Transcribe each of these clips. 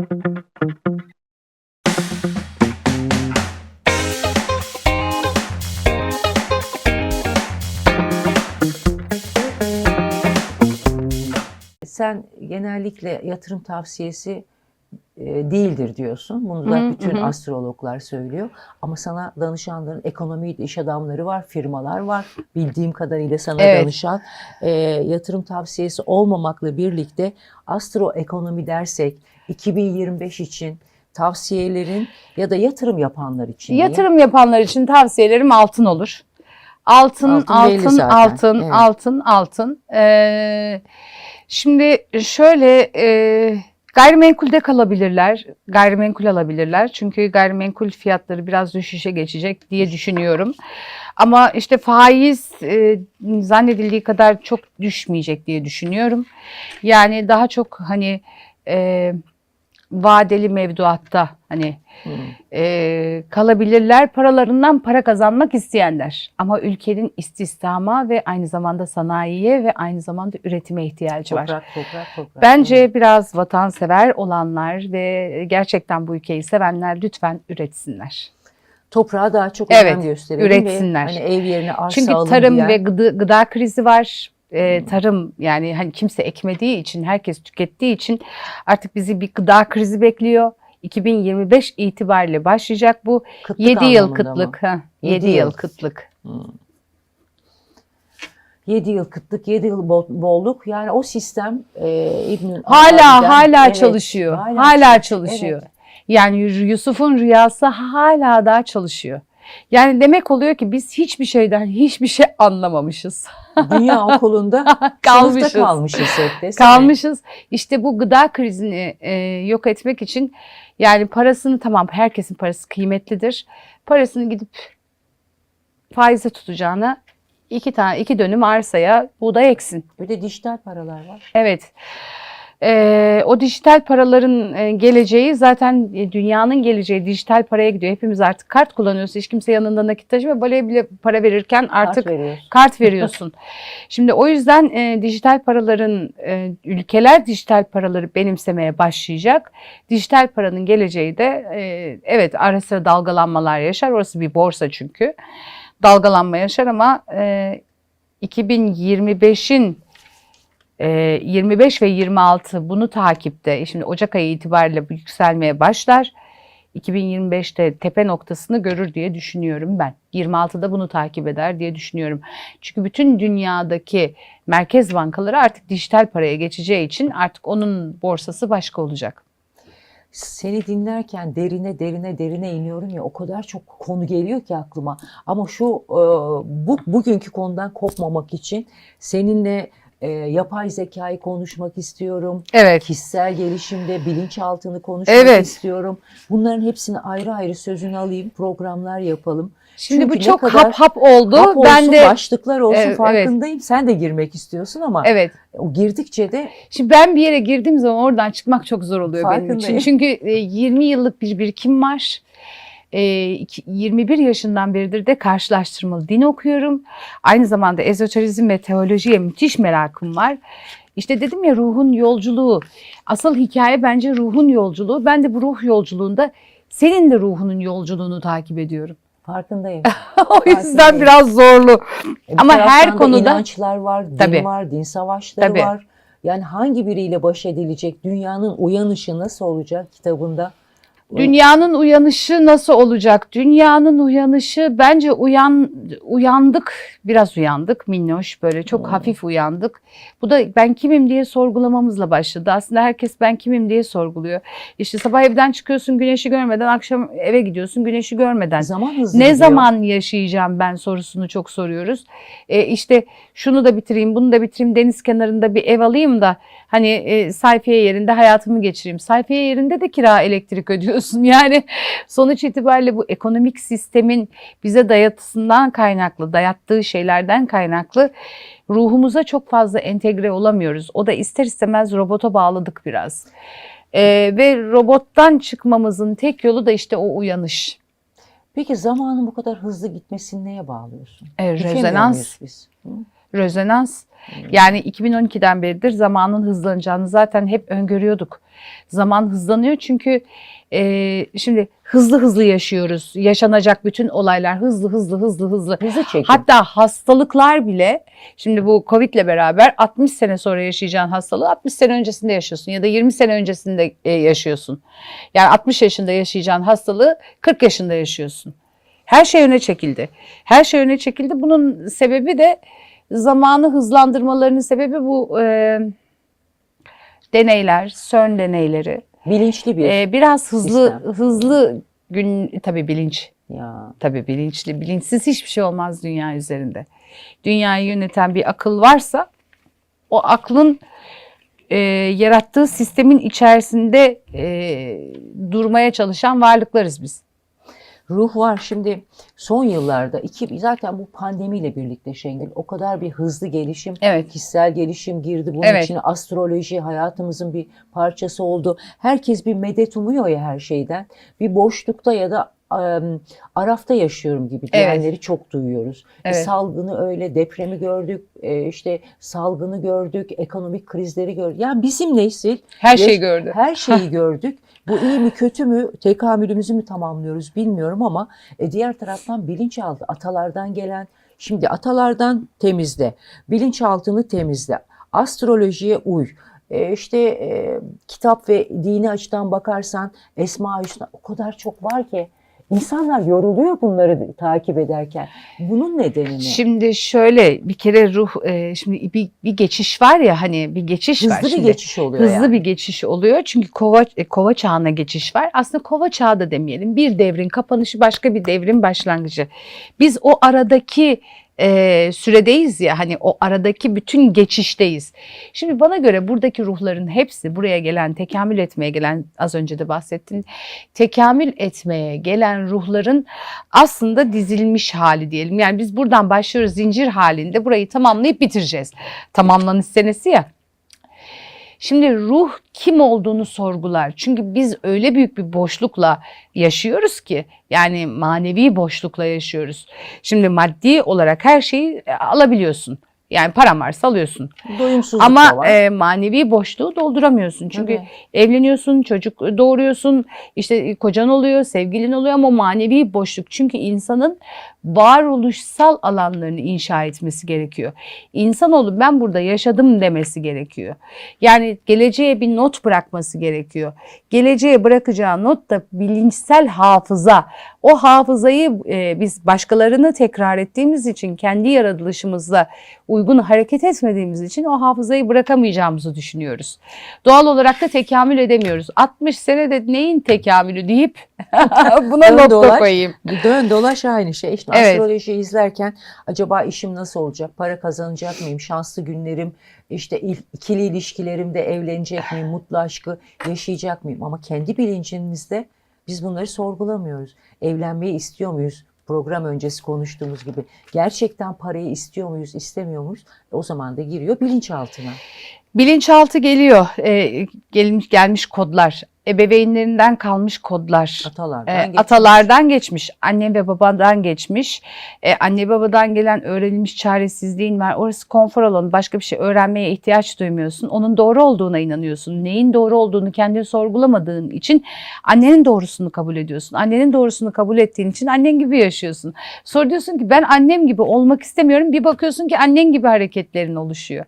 Sen genellikle yatırım tavsiyesi değildir diyorsun. Bunu da Hı bütün hı astrologlar söylüyor. Ama sana danışanların ekonomi iş adamları var, firmalar var. Bildiğim kadarıyla sana Evet. danışan e, yatırım tavsiyesi olmamakla birlikte astro ekonomi dersek 2025 için tavsiyelerin ya da yatırım yapanlar için diye. Yatırım yapanlar için tavsiyelerim altın olur. Altın, Altın altın, altın, zaten, altın, evet. altın, Ee, şimdi şöyle e, gayrimenkulde kalabilirler, gayrimenkul alabilirler. Çünkü gayrimenkul fiyatları biraz düşüşe geçecek diye düşünüyorum. Ama işte faiz e, zannedildiği kadar çok düşmeyecek diye düşünüyorum. Yani daha çok hani e, vadeli mevduatta hani Hı. e, kalabilirler paralarından para kazanmak isteyenler. Ama ülkenin istihdama ve aynı zamanda sanayiye ve aynı zamanda üretime ihtiyacı var. Toprak, toprak, toprak. Bence biraz vatansever olanlar ve gerçekten bu ülkeyi sevenler lütfen üretsinler. toprağa daha çok Evet, önem gösterelim üretsinler. ve hani ev yerine arsa Çünkü tarım ve gıda, gıda krizi var. Ee, tarım yani hani kimse ekmediği için, herkes tükettiği için artık bizi bir gıda krizi bekliyor. 2025 itibariyle başlayacak bu. Kıtlık 7 yıl kıtlık. ha, Yedi 7 yıl. yıl kıtlık. 7 yıl kıtlık, 7 yıl bol- bolluk. Yani o sistem e, İbnül Hala Arabi'den- hala Evet, çalışıyor. Hala, çalışıyor. Evet. Yani Yusuf'un rüyası hala daha çalışıyor. Yani demek oluyor ki biz hiçbir şeyden hiçbir şey anlamamışız. Dünya okulunda Kalmışız. kalmışız hep desene. Kalmışız. İşte bu gıda krizini e, yok etmek için yani parasını tamam herkesin parası kıymetlidir. Parasını gidip faize tutacağına iki tane iki dönüm arsaya buğday eksin. Bir de dijital paralar var. Evet. Ee, o dijital paraların e, geleceği zaten e, dünyanın geleceği dijital paraya gidiyor. Hepimiz artık kart kullanıyoruz. Hiç kimse yanında nakit taşımıyor. Baleye bile para verirken artık Kart veriyoruz. kart veriyorsun. Şimdi o yüzden e, dijital paraların e, ülkeler dijital paraları benimsemeye başlayacak. Dijital paranın geleceği de e, evet ara sıra dalgalanmalar yaşar. Orası bir borsa çünkü. Dalgalanma yaşar ama e, 2025'in e, 25 ve 26 bunu takipte şimdi Ocak ayı itibariyle yükselmeye başlar. 2025'te tepe noktasını görür diye düşünüyorum ben. 26'da bunu takip eder diye düşünüyorum. Çünkü bütün dünyadaki merkez bankaları artık dijital paraya geçeceği için artık onun borsası başka olacak. Seni dinlerken derine derine derine iniyorum ya o kadar çok konu geliyor ki aklıma. Ama şu e, bu bugünkü konudan kopmamak için seninle e, yapay zekayı konuşmak istiyorum. Evet. Kişisel gelişimde bilinçaltını konuşmak Evet. istiyorum. Bunların hepsini ayrı ayrı sözünü alayım, programlar yapalım. Şimdi Çünkü bu çok kadar hap hap oldu. Hap olsun, ben de başlıklar olsun Evet, farkındayım. Sen de girmek istiyorsun ama evet. o girdikçe de Şimdi ben bir yere girdiğim zaman oradan çıkmak çok zor oluyor benim için. Çünkü e, 20 yıllık bir birikim var. E, iki- 21 yaşından beridir de karşılaştırmalı din okuyorum. Aynı zamanda ezoterizm ve teolojiye müthiş merakım var. İşte dedim ya ruhun yolculuğu. Asıl hikaye bence ruhun yolculuğu. Ben de bu ruh yolculuğunda senin de ruhunun yolculuğunu takip ediyorum. farkındayım. o yüzden Farkındayım. biraz zorlu. E, Ama her da konuda- inançlar var, din Tabii. var, din savaşları Tabii. var. Yani hangi biriyle baş edilecek? Dünyanın uyanışı nasıl olacak kitabında? Dünyanın uyanışı nasıl olacak? Dünyanın uyanışı bence uyan uyandık, biraz uyandık minnoş böyle çok Hmm. hafif uyandık. Bu da ben kimim diye sorgulamamızla başladı. Aslında herkes ben kimim diye sorguluyor. İşte sabah evden çıkıyorsun güneşi görmeden, akşam eve gidiyorsun güneşi görmeden. Zaman hızlı Ne gidiyor. zaman yaşayacağım ben sorusunu çok soruyoruz. E, işte şunu da bitireyim, bunu da bitireyim, deniz kenarında bir ev alayım da hani e, sayfiye yerinde hayatımı geçireyim. Sayfiye yerinde de kira elektrik ödüyorsun. Yani sonuç itibariyle bu ekonomik sistemin bize dayatısından kaynaklı, dayattığı şeylerden kaynaklı ruhumuza çok fazla entegre olamıyoruz. O da ister istemez robota bağladık biraz. E, ve robottan çıkmamızın tek yolu da işte o uyanış. Peki zamanın bu kadar hızlı gitmesini neye bağlıyorsun? E, rezonans biz? Hı? Rezonans. Yani 2012'den beridir zamanın hızlanacağını zaten hep öngörüyorduk. Zaman hızlanıyor çünkü e, şimdi hızlı hızlı yaşıyoruz. Yaşanacak bütün olaylar hızlı hızlı hızlı hızlı. Hızı çekin. Hatta hastalıklar bile şimdi bu Covid ile beraber 60 sene sonra yaşayacağın hastalığı 60 sene öncesinde yaşıyorsun ya da 20 sene öncesinde e, yaşıyorsun. Yani 60 yaşında yaşayacağın hastalığı 40 yaşında yaşıyorsun. Her şey öne çekildi. Her şey öne çekildi. Bunun sebebi de zamanı hızlandırmalarının sebebi bu e, deneyler, CERN deneyleri. Bilinçli bir. E, biraz hızlı sistem. hızlı gün tabii bilinç ya. Tabii bilinçli, bilinçsiz hiçbir şey olmaz dünya üzerinde. Dünyayı yöneten bir akıl varsa o aklın e, yarattığı sistemin içerisinde e, durmaya çalışan varlıklarız biz. Ruh var şimdi son yıllarda iki zaten bu pandemiyle birlikte Şengül o kadar bir hızlı gelişim Evet. kişisel gelişim girdi bunun Evet. içine astroloji hayatımızın bir parçası oldu. Herkes bir medet umuyor ya her şeyden. Bir boşlukta ya da arafta yaşıyorum gibi diyenleri çok duyuyoruz. E, Evet. salgını öyle depremi gördük e, işte salgını gördük ekonomik krizleri gördük. Yani bizim nesil Her Yaş- şeyi gördü. her şeyi gördük. Bu iyi mi kötü mü tekamülümüzü mü tamamlıyoruz bilmiyorum ama e, diğer taraftan bilinçaltı atalardan gelen şimdi atalardan temizle bilinçaltını temizle astrolojiye uy. E, işte e, kitap ve dini açıdan bakarsan Esma Hüsna o kadar çok var ki insanlar yoruluyor bunları takip ederken. Bunun nedeni ne? Şimdi şöyle bir kere ruh e, şimdi bir, bir geçiş var ya hani bir geçiş var Hızlı bir şimdi. geçiş oluyor Hızlı yani. bir geçiş oluyor çünkü kova e, kova çağına geçiş var. Aslında kova çağı da demeyelim. Bir devrin kapanışı başka bir devrin başlangıcı. Biz o aradaki e, süredeyiz ya hani o aradaki bütün geçişteyiz. Şimdi bana göre buradaki ruhların hepsi buraya gelen tekamül etmeye gelen az önce de bahsettin tekamül etmeye gelen ruhların aslında dizilmiş hali diyelim. Yani biz buradan başlıyoruz zincir halinde burayı tamamlayıp bitireceğiz. Tamamlanış senesi ya. Şimdi ruh kim olduğunu sorgular. Çünkü biz öyle büyük bir boşlukla yaşıyoruz ki yani manevi boşlukla yaşıyoruz. Şimdi maddi olarak her şeyi e, alabiliyorsun. Yani paran varsa alıyorsun. Doyumsuzluk da Ama var. e, manevi boşluğu dolduramıyorsun. Çünkü Tabii. evleniyorsun, çocuk doğuruyorsun, işte kocan oluyor, sevgilin oluyor ama manevi boşluk. Çünkü insanın varoluşsal alanlarını inşa etmesi gerekiyor. İnsanoğlu ben burada yaşadım demesi gerekiyor. Yani geleceğe bir not bırakması gerekiyor. Geleceğe bırakacağı not da bilinçsel hafıza. O hafızayı e, biz başkalarını tekrar ettiğimiz için kendi yaratılışımızla uygun hareket etmediğimiz için o hafızayı bırakamayacağımızı düşünüyoruz. Doğal olarak da tekamül edemiyoruz. 60 senede neyin tekamülü deyip buna nokta dolaş. koyayım. Dön dolaş aynı şey. İşte Evet. astroloji izlerken acaba işim nasıl olacak? Para kazanacak mıyım? Şanslı günlerim, işte il- ikili ilişkilerimde evlenecek miyim? Mutlu aşkı yaşayacak mıyım? Ama kendi bilincimizde biz bunları sorgulamıyoruz. Evlenmeyi istiyor muyuz? Program öncesi konuştuğumuz gibi. Gerçekten parayı istiyor muyuz, istemiyor muyuz? E, O zaman da giriyor bilinçaltına. Bilinçaltı geliyor. Ee, gelmiş, gelmiş kodlar. Ebeveynlerinden kalmış kodlar. Atalardan Ee, geçmiş. atalardan geçmiş, anne ve babadan geçmiş, Ee, anne babadan gelen öğrenilmiş çaresizliğin var. Orası konfor alanı, başka bir şey öğrenmeye ihtiyaç duymuyorsun. Onun doğru olduğuna inanıyorsun. Neyin doğru olduğunu kendin sorgulamadığın için annenin doğrusunu kabul ediyorsun. Annenin doğrusunu kabul ettiğin için annen gibi yaşıyorsun. Sonra diyorsun ki ben annem gibi olmak istemiyorum. Bir bakıyorsun ki annen gibi hareketlerin oluşuyor.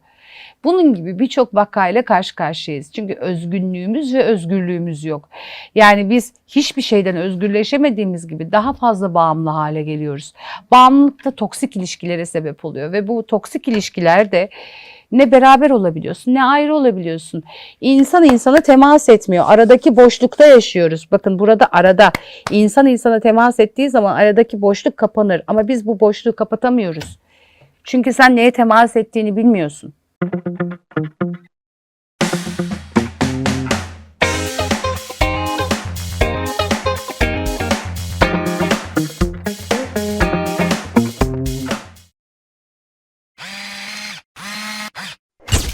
Bunun gibi birçok vakayla karşı karşıyayız. Çünkü özgünlüğümüz ve özgürlüğümüz yok. Yani biz hiçbir şeyden özgürleşemediğimiz gibi daha fazla bağımlı hale geliyoruz. Bağımlılık da toksik ilişkilere sebep oluyor ve bu toksik ilişkilerde ne beraber olabiliyorsun ne ayrı olabiliyorsun. İnsan insana temas etmiyor. Aradaki boşlukta yaşıyoruz. Bakın burada arada insan insana temas ettiği zaman aradaki boşluk kapanır ama biz bu boşluğu kapatamıyoruz. Çünkü sen neye temas ettiğini bilmiyorsun. thank you